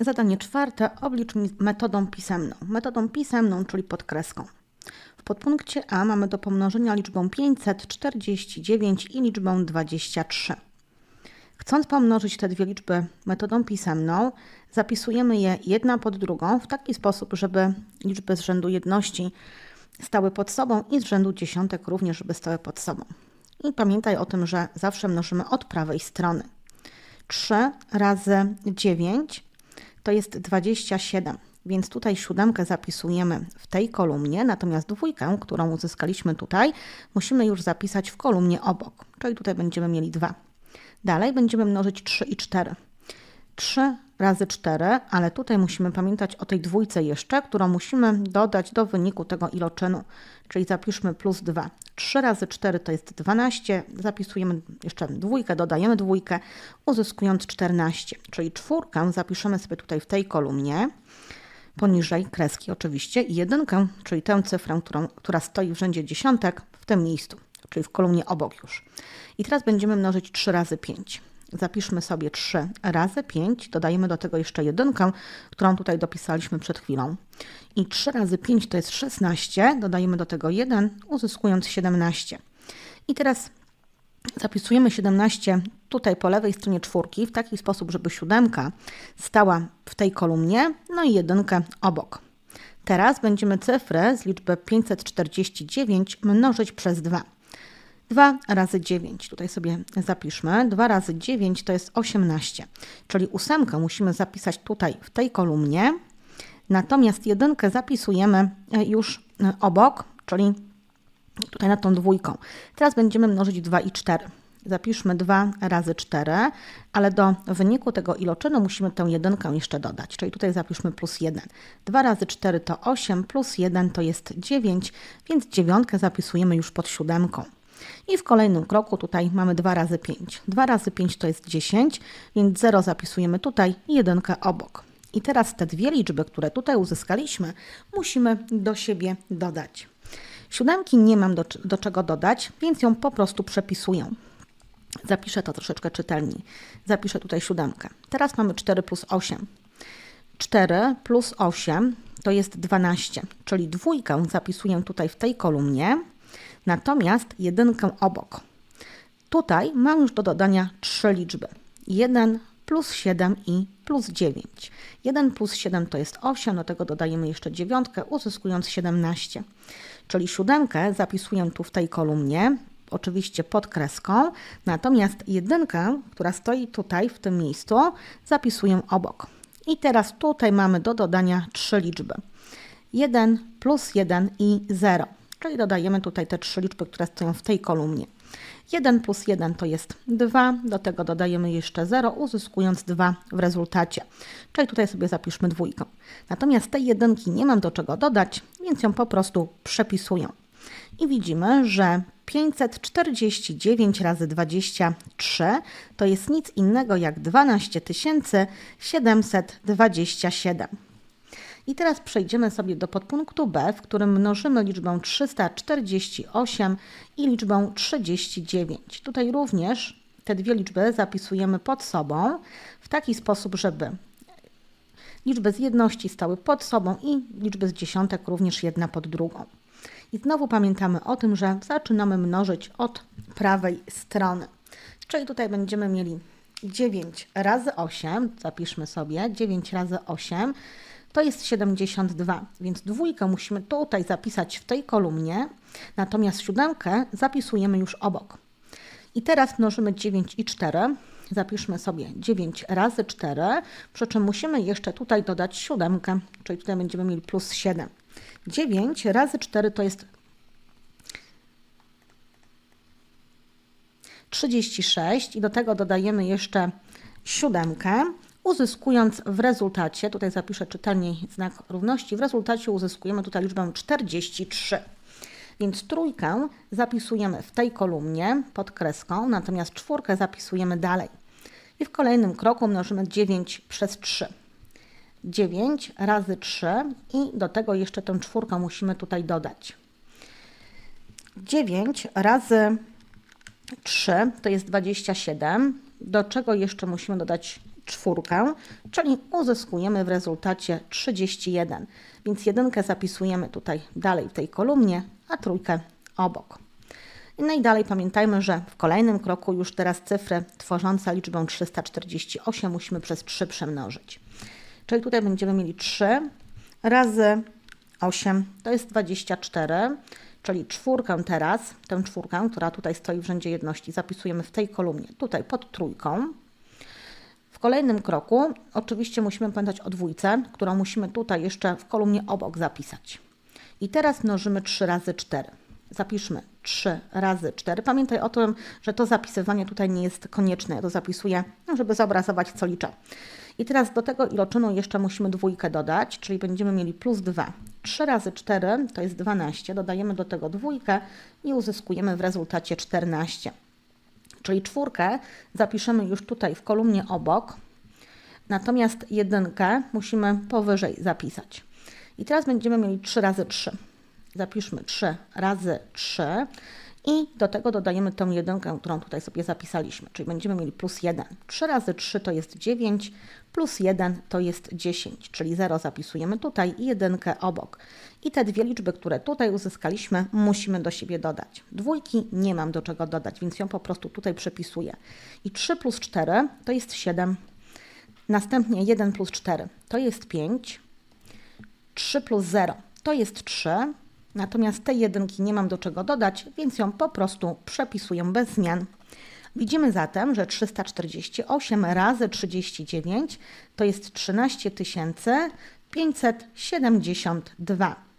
Zadanie czwarte. Oblicz metodą pisemną. Metodą pisemną, czyli pod kreską. W podpunkcie A mamy do pomnożenia liczbą 549 i liczbą 23. Chcąc pomnożyć te dwie liczby metodą pisemną, zapisujemy je jedna pod drugą w taki sposób, żeby liczby z rzędu jedności stały pod sobą i z rzędu dziesiątek również, żeby stały pod sobą. I pamiętaj o tym, że zawsze mnożymy od prawej strony. 3 razy 9 to jest 27, więc tutaj siódemkę zapisujemy w tej kolumnie, natomiast dwójkę, którą uzyskaliśmy tutaj, musimy już zapisać w kolumnie obok, czyli tutaj będziemy mieli 2. Dalej będziemy mnożyć 3 i 4. 3 razy 4, ale tutaj musimy pamiętać o tej dwójce jeszcze, którą musimy dodać do wyniku tego iloczynu, czyli zapiszmy plus 2. 3 razy 4 to jest 12, zapisujemy jeszcze dwójkę, dodajemy dwójkę, uzyskując 14, czyli czwórkę zapiszemy sobie tutaj w tej kolumnie, poniżej kreski oczywiście i jedynkę, czyli tę cyfrę, którą, która stoi w rzędzie dziesiątek w tym miejscu, czyli w kolumnie obok już. I teraz będziemy mnożyć 3 razy 5. Zapiszmy sobie 3 razy 5, dodajemy do tego jeszcze jedynkę, którą tutaj dopisaliśmy przed chwilą. I 3 razy 5 to jest 16, dodajemy do tego 1, uzyskując 17. I teraz zapisujemy 17 tutaj po lewej stronie czwórki w taki sposób, żeby siódemka stała w tej kolumnie, no i jedynkę obok. Teraz będziemy cyfrę z liczby 549 mnożyć przez 2. 2 razy 9, tutaj sobie zapiszmy, 2 razy 9 to jest 18, czyli ósemkę musimy zapisać tutaj w tej kolumnie, natomiast jedynkę zapisujemy e, już e, obok, czyli tutaj nad tą dwójką. Teraz będziemy mnożyć 2 i 4. Zapiszmy 2 razy 4, ale do wyniku tego iloczynu musimy tę jedynkę jeszcze dodać, czyli tutaj zapiszmy plus 1. 2 razy 4 to 8, plus 1 to jest 9, więc dziewiątkę zapisujemy już pod siódemką. I w kolejnym kroku tutaj mamy 2 razy 5. 2 razy 5 to jest 10, więc 0 zapisujemy tutaj i 1 obok. I teraz te dwie liczby, które tutaj uzyskaliśmy, musimy do siebie dodać. Siódemki nie mam do, do czego dodać, więc ją po prostu przepisuję. Zapiszę to troszeczkę czytelniej. Zapiszę tutaj siódemkę. Teraz mamy 4 plus 8. 4 plus 8 to jest 12, czyli dwójkę zapisuję tutaj w tej kolumnie, natomiast jedynkę obok. Tutaj mam już do dodania trzy liczby. 1 plus 7 i plus 9. 1 plus 7 to jest 8, do tego dodajemy jeszcze dziewiątkę, uzyskując 17. Czyli siódemkę zapisuję tu w tej kolumnie, oczywiście pod kreską, natomiast jedynkę, która stoi tutaj w tym miejscu, zapisuję obok. I teraz tutaj mamy do dodania trzy liczby. 1 plus 1 i 0 czyli dodajemy tutaj te trzy liczby, które stoją w tej kolumnie. 1 plus 1 to jest 2, do tego dodajemy jeszcze 0, uzyskując 2 w rezultacie. Czyli tutaj sobie zapiszmy dwójkę. Natomiast tej jedynki nie mam do czego dodać, więc ją po prostu przepisuję. I widzimy, że 549 razy 23 to jest nic innego jak 12 727. I teraz przejdziemy sobie do podpunktu B, w którym mnożymy liczbę 348 i liczbę 39. Tutaj również te dwie liczby zapisujemy pod sobą w taki sposób, żeby liczby z jedności stały pod sobą i liczby z dziesiątek również jedna pod drugą. I znowu pamiętamy o tym, że zaczynamy mnożyć od prawej strony. Czyli tutaj będziemy mieli 9 razy 8, zapiszmy sobie, 9 razy 8 to jest 72, więc dwójkę musimy tutaj zapisać w tej kolumnie, natomiast siódemkę zapisujemy już obok. I teraz mnożymy 9 i 4. Zapiszmy sobie 9 razy 4, przy czym musimy jeszcze tutaj dodać siódemkę, czyli tutaj będziemy mieli plus 7. 9 razy 4 to jest 36 i do tego dodajemy jeszcze siódemkę, uzyskując w rezultacie, tutaj zapiszę czytelniej znak równości, w rezultacie uzyskujemy tutaj liczbę 43. Więc trójkę zapisujemy w tej kolumnie pod kreską, natomiast czwórkę zapisujemy dalej. I w kolejnym kroku mnożymy 9 przez 3. 9 razy 3 i do tego jeszcze tę czwórkę musimy tutaj dodać. 9 razy 3 to jest 27, do czego jeszcze musimy dodać czwórkę, czyli uzyskujemy w rezultacie 31. Więc jedynkę zapisujemy tutaj dalej w tej kolumnie, a trójkę obok. No i dalej pamiętajmy, że w kolejnym kroku już teraz cyfrę tworzące liczbę 348 musimy przez 3 przemnożyć. Czyli tutaj będziemy mieli 3 razy 8 to jest 24, czyli czwórkę teraz, tę czwórkę, która tutaj stoi w rzędzie jedności, zapisujemy w tej kolumnie, tutaj pod trójką. Kolejnym kroku oczywiście musimy pamiętać o dwójce, którą musimy tutaj jeszcze w kolumnie obok zapisać. I teraz mnożymy 3 razy 4. Zapiszmy 3 razy 4. Pamiętaj o tym, że to zapisywanie tutaj nie jest konieczne. Ja to zapisuję, no, żeby zobrazować, co liczę. I teraz do tego iloczynu jeszcze musimy dwójkę dodać, czyli będziemy mieli plus 2. 3 razy 4 to jest 12. Dodajemy do tego dwójkę i uzyskujemy w rezultacie 14. Czyli czwórkę zapiszemy już tutaj w kolumnie obok, natomiast jedynkę musimy powyżej zapisać. I teraz będziemy mieli 3 razy 3. Zapiszmy 3 razy 3 i do tego dodajemy tą jedynkę, którą tutaj sobie zapisaliśmy, czyli będziemy mieli plus 1. 3 razy 3 to jest 9, plus 1 to jest 10, czyli 0 zapisujemy tutaj i jedynkę obok. I te dwie liczby, które tutaj uzyskaliśmy, musimy do siebie dodać. Dwójki nie mam do czego dodać, więc ją po prostu tutaj przepisuję. I 3 plus 4 to jest 7. Następnie 1 plus 4 to jest 5. 3 plus 0 to jest 3. Natomiast tej jedynki nie mam do czego dodać, więc ją po prostu przepisuję bez zmian. Widzimy zatem, że 348 razy 39 to jest 13 572.